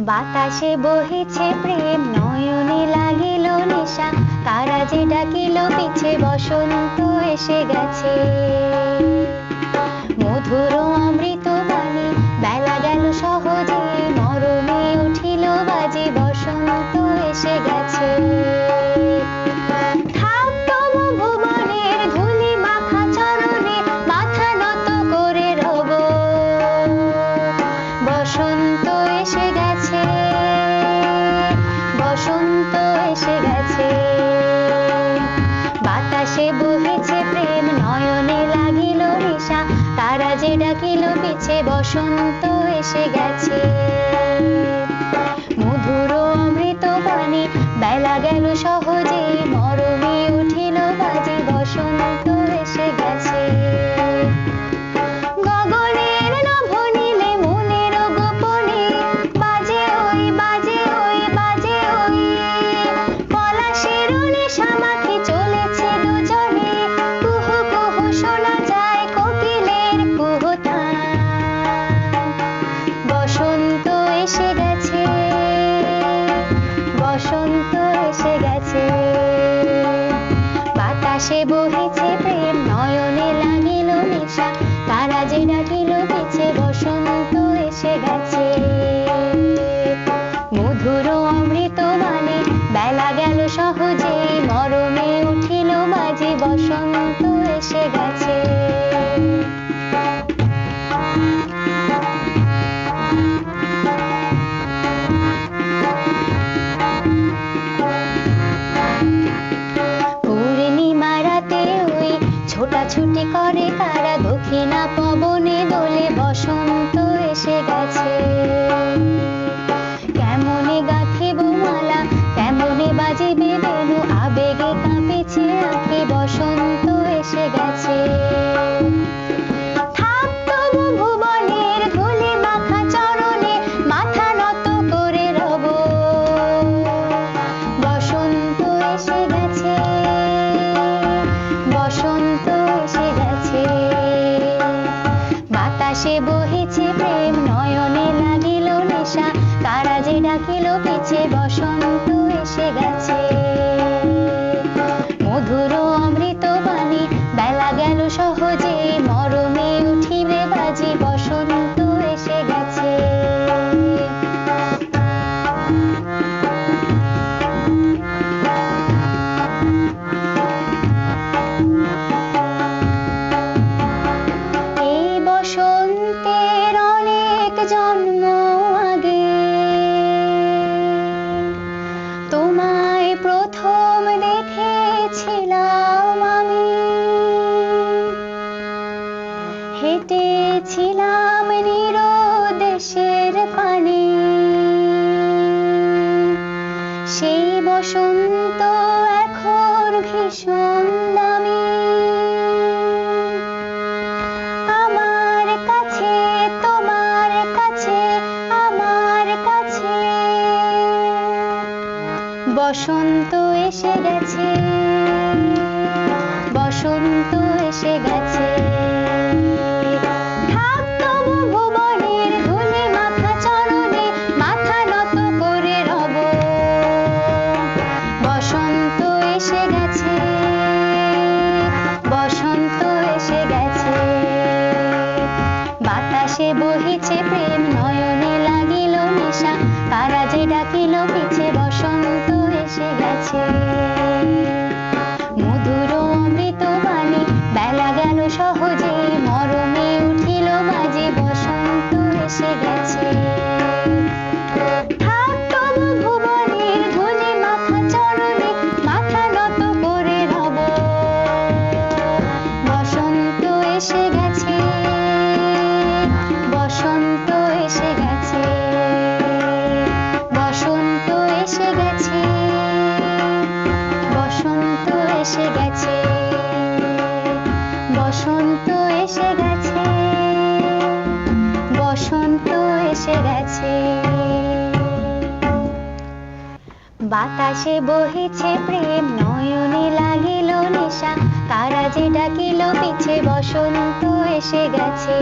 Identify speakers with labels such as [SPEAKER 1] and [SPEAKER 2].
[SPEAKER 1] বাতাসে বহিছে প্রেম, নয়নে লাগিল নেশা। কারা যে ডাকিল, পিছে বসন্ত এসে গেছে। মধুর অমৃত বাণী বেলা গেল সহজে মরমে উঠিল বাজে বসন্ত এসে গেছে। পিছে বসন্ত এসে গেছে। মধুর অমৃত পানি বেলা গেল সহজে, মরমে উঠিল বাজে, বসন্ত এসে গেছে। গগনের নেশা তারা যে ডাকিল পিছে বসন্ত এসে গেছে। মধুর অমৃত মানে বেলা গেল সহজে। ছোটাছুটি করে তারা দক্ষিণা পবনে দোলে বসন্ত এসে গেছে। কেমনে গাঁথিব মালা, কেমনে বাজিবে বেনু, আবেগে কাঁপেছে আঁকে বসন্ত এসে গেছে। বসন্ত এসে গেছে। নেশা কারা যে ডাকিল, পিছে বসন্ত এসে গেছে। মধুর অমৃত বাণী, বেলা গেল সহজে। মরমে উঠিবে বাজি, বসন্ত এসে গেছে। এই বসন্তের অনেক জন্ম হেঁটেছিলাম নিরদেশের পানে। সেই বসন্ত এখন ভীষণ দামি। কাছে, তোমার কাছে, আমার কাছে। বসন্ত এসে গেছে, বসন্ত এসে গেছে। এসে গেছে। বসন্ত এসে গেছে। বসন্ত এসে গেছে। বাতাসে বহেছে প্রেম, নয়নে লাগিল নেশা। কারা যে ডাকিল, পিছে বসন্ত এসে গেছে।